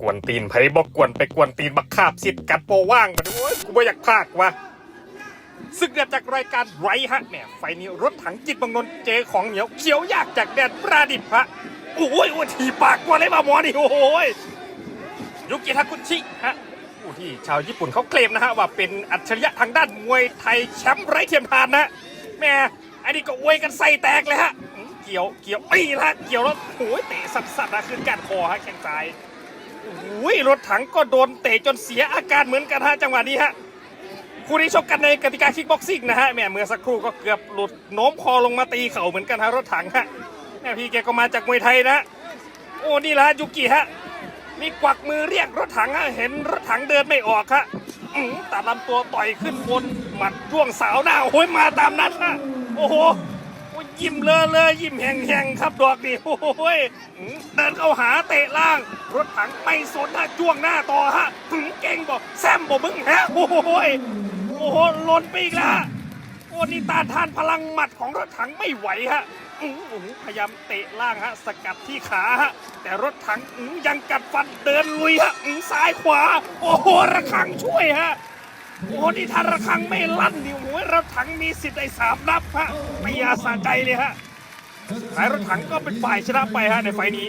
กวนตีนไผบอกกวนไปกวนตีนบักคาบสิทธิ์กัดโปว่างมาด้วยกูไม่อยากพากว่ะซึ่งเดือดจากรายการไรฮะเนี่ยไฟนี้รถถังจิตบังนนเจของเหนียวเขียวยากจากแดนปราดิบฮะโอ้ยโอ้ยทีปากกว่าเลยมาหมอนี่โอ้ยยุกิทากุชิฮะผู้ที่ชาวญี่ปุ่นเขาเคลมนะฮะว่าเป็นอัจฉริยะทางด้านมวยไทยแชมป์ไร้เทียมทานนะแม่ไอ้นี่ก็อวยกันใส่แตกเลยฮะ เกี่ยวเกี่ยวอีละเกี่ยวแล้วโอ้ยเตะสัสๆนะขึ้นการคอฮะแข้งซ้ายโอ้ยรถถังก็โดนเตะจนเสียอาการเหมือนกันฮะจังหวะนี้ฮะคู่นี้ชกกันในกติกาคิกบ็อกซิ่งนะฮะแม่เมื่อสักครู่ก็เกือบหลุดโน้มคอลงมาตีเข่าเหมือนกันฮะรถถังฮะแม่พี่แกก็มาจากมวยไทยนะโอ้นี่ละยุกิฮะมีกวักมือเรียกรถถังฮะเห็นรถถังเดินไม่ออกฮะอื้อตัดลำตัวต่อยขึ้นบนหมัดจ้วงสาวหน้าโอ้ยมาตามนัดฮะโอ้โห ยิ้มเลยเลยยิ้มแหงๆครับดอกนี่โอ้ยเดินเข้าหาเตะล่าง รถถังไม่สนนะจ้วงหน้าต่อฮะถึงเก่งบอกแซมบอกมึงฮะโอ้ยโอ้โหล่นไปอีกแล้วโอ้นี่ตาทานพลังหมัดของรถถังไม่ไหวฮะอือพยายามเตะล่างฮะสกัดที่ขาฮะแต่รถถังอือยังกัดฟันเดินลุยฮะซ้ายขวา โอ้โหระฆังช่วยฮะ โอ้โหนี่ถ้าระคังไม่ลั่นนี่โอ้โหรถถังมีสิทธิ์ได้สามนับฮะไม่ยาสาใจเลยฮะสุดท้ายรถถังก็เป็นฝ่ายชนะไปฮะในไฟล์นี้